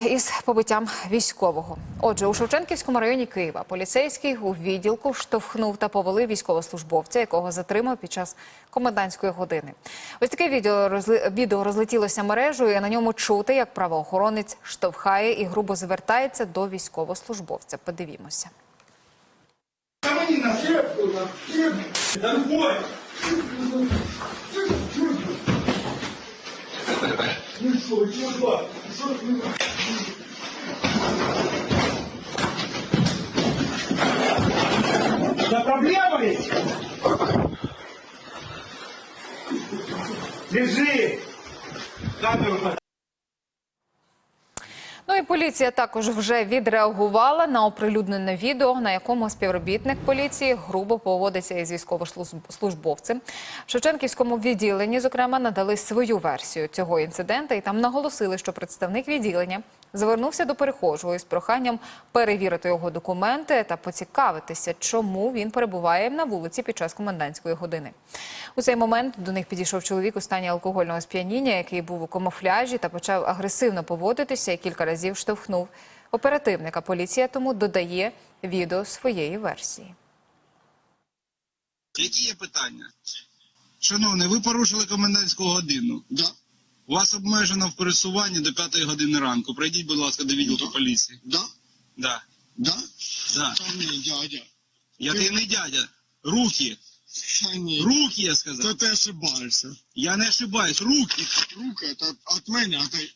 Із побиттям військового. Отже, у Шевченківському районі Києва поліцейський у відділку штовхнув та повалив військовослужбовця, якого затримав під час комендантської години. Ось таке відео, розли... відео розлетілося мережею. і На ньому чути, як правоохоронець штовхає і грубо звертається до військовослужбовця. Подивімося. Ну что, чего? Что ты? Да проблема есть? Лежи! Камеру Ну і поліція також вже відреагувала на оприлюднене відео, на якому співробітник поліції грубо поводиться із військовослужбовцем. В Шевченківському відділенні, зокрема, надали свою версію цього інцидента і там наголосили, що представник відділення звернувся до перехожого із проханням перевірити його документи та поцікавитися, чому він перебуває на вулиці під час комендантської години. У цей момент до них підійшов чоловік у стані алкогольного сп'яніння, який був у камуфляжі та почав агресивно поводитися і кілька разів штовхнув оперативника. Поліція тому додає відео своєї версії. Які є питання? Шановний, ви порушили комендантську годину. Да, У вас обмежено в пересуванні до 5 години ранку. Пройдіть, будь ласка, до відділку Да. поліції. да, Да. да. Да. Та ні, дядя. Я ти не дядя. Руки. Та ні. Руки, я Та сказав. ти ошибаєшся. Я не ошибаюсь. Руки. Рука, та от мене, а ти